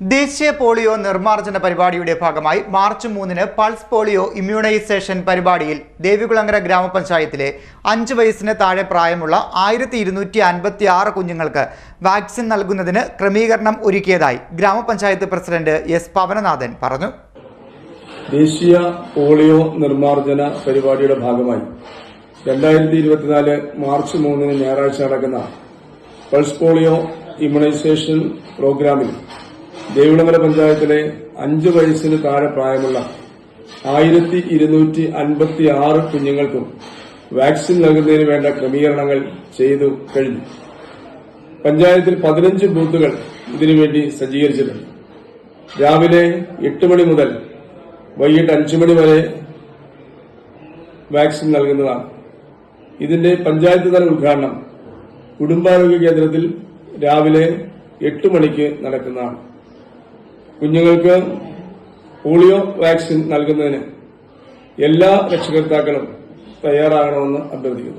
ദേശീയ പോളിയോ നിർമ്മാർജന പരിപാടിയുടെ ഭാഗമായി മാർച്ച് മൂന്നിന് പൾസ് പോളിയോ ഇമ്മ്യൂണൈസേഷൻ പരിപാടിയിൽ ദേവികുളങ്ങര ഗ്രാമപഞ്ചായത്തിലെ അഞ്ച് വയസ്സിന് താഴെ പ്രായമുള്ള ആയിരത്തി ഇരുന്നൂറ്റി അൻപത്തി ആറ് കുഞ്ഞുങ്ങൾക്ക് വാക്സിൻ നൽകുന്നതിന് ക്രമീകരണം ഒരുക്കിയതായി ഗ്രാമപഞ്ചായത്ത് പ്രസിഡന്റ് എസ് പവനനാഥൻ പറഞ്ഞു. ദേശീയ പോളിയോ നിർമ്മാർജന പരിപാടിയുടെ ഭാഗമായി രണ്ടായിരത്തി ഇരുപത്തിനാല് മാർച്ച് മൂന്നിന് ഞായറാഴ്ച നടക്കുന്ന പൾസ് പോളിയോ ഇമ്മ്യൂണൈസേഷൻ പ്രോഗ്രാമിൽ ദേവിളങ്ങര പഞ്ചായത്തിലെ അഞ്ചു വയസ്സിന് താഴെ പ്രായമുള്ള ആയിരത്തി ഇരുന്നൂറ്റി അൻപത്തി ആറ് കുഞ്ഞുങ്ങൾക്കും വാക്സിൻ നൽകുന്നതിന് വേണ്ട ക്രമീകരണങ്ങൾ ചെയ്തു കഴിഞ്ഞു. പഞ്ചായത്തിൽ പതിനഞ്ച് ബൂത്തുകൾ ഇതിനുവേണ്ടി സജ്ജീകരിച്ചിട്ടുണ്ട്. രാവിലെ എട്ട് മണി മുതൽ വൈകിട്ട് അഞ്ചു മണി വരെ വാക്സിൻ നൽകുന്നതാണ്. ഇതിന്റെ പഞ്ചായത്ത് തല ഉദ്ഘാടനം കുടുംബാരോഗ്യ കേന്ദ്രത്തിൽ രാവിലെ എട്ട് മണിക്ക് നടക്കുന്നതാണ്. കുഞ്ഞുങ്ങൾക്ക് പോളിയോ വാക്സിൻ നൽകുന്നതിന് എല്ലാ രക്ഷകർത്താക്കളും തയ്യാറാകണമെന്ന് അഭ്യർത്ഥിക്കുന്നു.